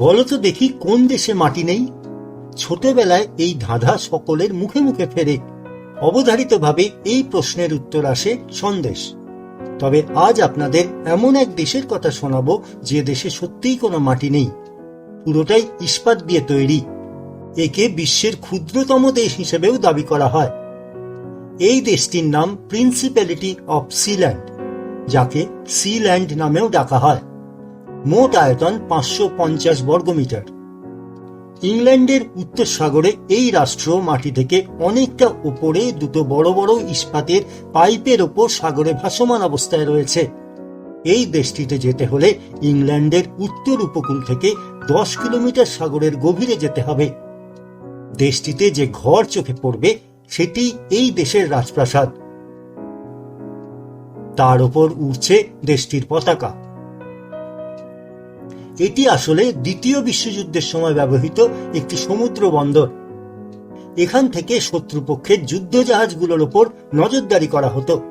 বলতো দেখি কোন দেশে মাটি নেই? ছোটবেলায় এই ধাঁধা সকলের মুখে মুখে ফেরে। অবধারিতভাবে এই প্রশ্নের উত্তর আসে সন্দেশ। তবে আজ আপনাদের এমন এক দেশের কথা শোনাবো যে দেশে সত্যিই কোনো মাটি নেই। পুরোটাই ইস্পাত দিয়ে তৈরি। একে বিশ্বের ক্ষুদ্রতম দেশ হিসেবেও দাবি করা হয়। এই দেশটির নাম প্রিন্সিপ্যালিটি অফ সিল্যান্ড, যাকে সিল্যান্ড নামেও ডাকা হয়। মোট আয়তন পাঁচশো পঞ্চাশ বর্গমিটার। ইংল্যান্ডের উত্তর সাগরে এই রাষ্ট্র মাটি থেকে অনেকটা উপরে দুটো বড় বড় ইস্পাতের পাইপের ওপর সাগরে ভাসমান অবস্থায় রয়েছে। এই দেশটিতে যেতে হলে ইংল্যান্ডের উত্তর উপকূল থেকে দশ কিলোমিটার সাগরের গভীরে যেতে হবে। দেশটিতে যে ঘর চোখে পড়বে, সেটি এই দেশের রাজপ্রাসাদ। তার ওপর উঠছে দেশটির পতাকা। এটি আসলে দ্বিতীয় বিশ্বযুদ্ধের সময় ব্যবহৃত একটি সমুদ্র বন্দর। এখান থেকে শত্রুপক্ষের যুদ্ধ জাহাজগুলোর ওপর নজরদারি করা হতো।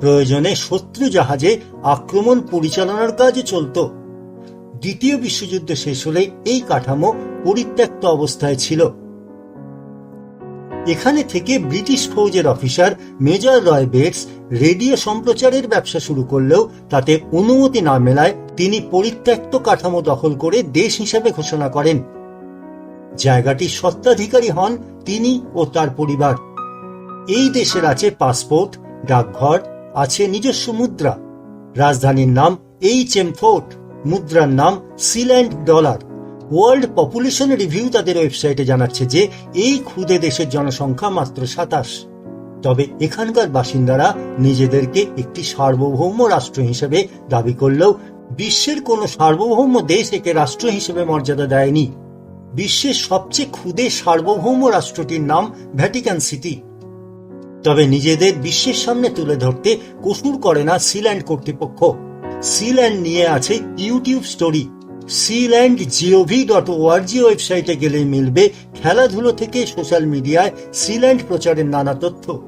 প্রয়োজনে শত্রু জাহাজে আক্রমণ পরিচালনার কাজে চলত। দ্বিতীয় বিশ্বযুদ্ধ শেষ হলে এই কাঠামো পরিত্যক্ত অবস্থায় ছিল। এখানে থেকে British ফৌজের officer major Roy Bates radio সম্প্রচারের ব্যবসা শুরু করলেও তাতে অনুমতি না মেলায় তিনি পরিত্যক্ত কাঠামো দখল করে দেশ হিসেবে ঘোষণা করেন। জায়গাটির সত্ত্বাধিকারী হন তিনি ও তার পরিবার। এই দেশের আছে পাসপোর্ট, ডাকঘর, আছে নিজস্ব মুদ্রা। রাজধানীর নাম এইচ এম ফোর্ট, মুদ্রার নাম Sealand dollar. World Population Review তাদের ওয়েবসাইটে জানাচ্ছে যে এই ক্ষুদে দেশের জনসংখ্যা মাত্র সাতাশ। তবে এখানকার বাসিন্দারা নিজেদেরকে একটি সার্বভৌম রাষ্ট্র হিসেবে দাবি করলেও বিশ্বের কোনো সার্বভৌম দেশ একে রাষ্ট্র হিসেবে মর্যাদা দেয়নি। বিশ্বের সবচেয়ে ক্ষুদে সার্বভৌম রাষ্ট্রটির নাম ভ্যাটিকান সিটি। তবে নিজেদের বিশ্বের সামনে তুলে ধরতে কসুর করে না সিল্যান্ড কর্তৃপক্ষ। সিল্যান্ড নিয়ে আছে YouTube story. Sealand GOV dot ORG ওয়েবসাইটে গেলে মিলবে খেলাধুলো থেকে সোশ্যাল মিডিয়ায় সিল্যান্ড প্রচারের নানা তথ্য।